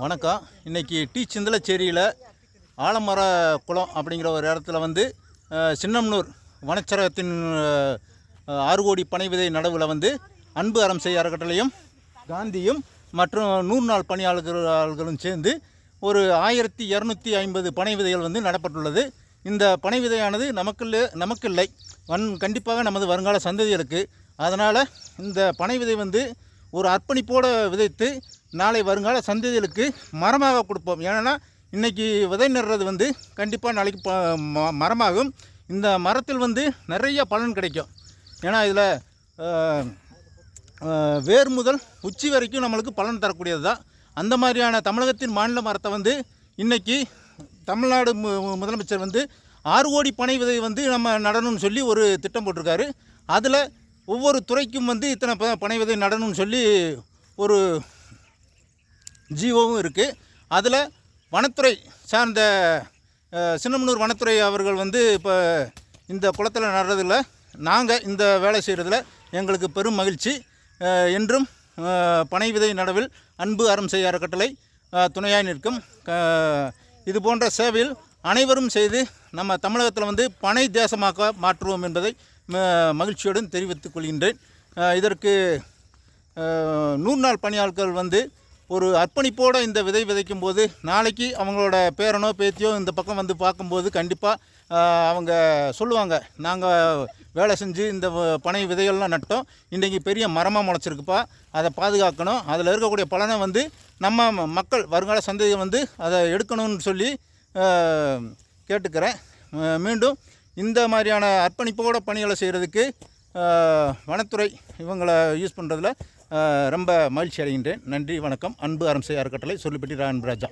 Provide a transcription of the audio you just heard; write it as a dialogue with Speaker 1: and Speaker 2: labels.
Speaker 1: வணக்கம். இன்னைக்கு டி சிந்தலச்சேரியில் ஆலமர குளம் அப்படிங்கிற ஒரு இடத்துல வந்து சின்னம்னூர் வனச்சரகத்தின் ஆறு கோடி பனை விதை நடவில் வந்து அன்பு அறம் செய்ய அறக்கட்டளையும் காந்தியும் மற்றும் நூறு நாள் பணியாளர்களும் சேர்ந்து ஒரு ஆயிரத்தி இரநூத்தி ஐம்பது பனை விதைகள் வந்து நடப்பட்டுள்ளது. இந்த பனை விதையானது நமக்கு நமக்கில்லை. வன் கண்டிப்பாக நமது வருங்கால சந்ததிகளுக்கு. அதனால் இந்த பனை விதை வந்து ஒரு அர்ப்பணிப்போடு விதைத்து நாளை வருங்கால சந்ததிகளுக்கு மரமாக கொடுப்போம். ஏன்னா இன்றைக்கி விதை நடுறது வந்து கண்டிப்பாக நாளைக்கு ப ம- மரமாகும். இந்த மரத்தில் வந்து நிறைய பலன் கிடைக்கும். ஏன்னா இதில் வேர் முதல் உச்சி வரைக்கும் நம்மளுக்கு பலன் தரக்கூடியது தான். அந்த மாதிரியான தமிழகத்தின் மாநில மரத்தை வந்து இன்றைக்கி தமிழ்நாடு மு- முதலமைச்சர் வந்து ஆறு கோடி பனை விதை வந்து நம்ம நடணும்னு சொல்லி ஒரு திட்டம் போட்டிருக்காரு. அதில் ஒவ்வொரு துறைக்கும் வந்து இத்தனை ப- பனை விதை நடணும்னு சொல்லி ஒரு ஜிஓவும் இருக்குது அதில் வனத்துறை சார்ந்த சின்னமனூர் வனத்துறை அவர்கள் வந்து இப்போ இந்த குளத்தில் நடுறதில் நாங்கள் இந்த வேலை செய்கிறதுல எங்களுக்கு பெரும் மகிழ்ச்சி. என்றும் பனை விதை நடவில் அன்பு அறம் செய்ய அறக்கட்டளை துணையாக துணையாய் நிற்கும். இது போன்ற சேவையில் அனைவரும் செய்து நம்ம தமிழகத்தில் வந்து பனை தேசமாக்க மாற்றுவோம் என்பதை ம- மகிழ்ச்சியுடன் தெரிவித்துக் கொள்கின்றேன். இதற்கு நூறு நாள் பணியாட்கள் வந்து ஒரு அர்ப்பணிப்போடு இந்த விதை விதைக்கும் போது நாளைக்கு அவங்களோட பேரனோ பேத்தியோ இந்த பக்கம் வந்து பார்க்கும்போது கண்டிப்பாக அவங்க சொல்லுவாங்க நாங்கள் வேலை செஞ்சு இந்த பனை விதைகள்லாம் நட்டோம். இன்றைக்கி பெரிய மரமாக முளைச்சிருக்குப்பா. அதை பாதுகாக்கணும். அதில் இருக்கக்கூடிய பலனை வந்து நம்ம மக்கள் வருங்கால சந்ததியை வந்து அதை எடுக்கணும்னு சொல்லி கேட்டுக்கிறேன். மீண்டும் இந்த மாதிரியான அர்ப்பணிப்போட பணிகளை செய்கிறதுக்கு வனத்துறை இவங்களை யூஸ் பண்ணுறதுல ரொம்ப மகிழ்ச்சி அடைகின்றேன் நன்றி வணக்கம். அன்பு அரம்சை அறக்கட்டளை சொல்லிப்பட்டி ராஜா.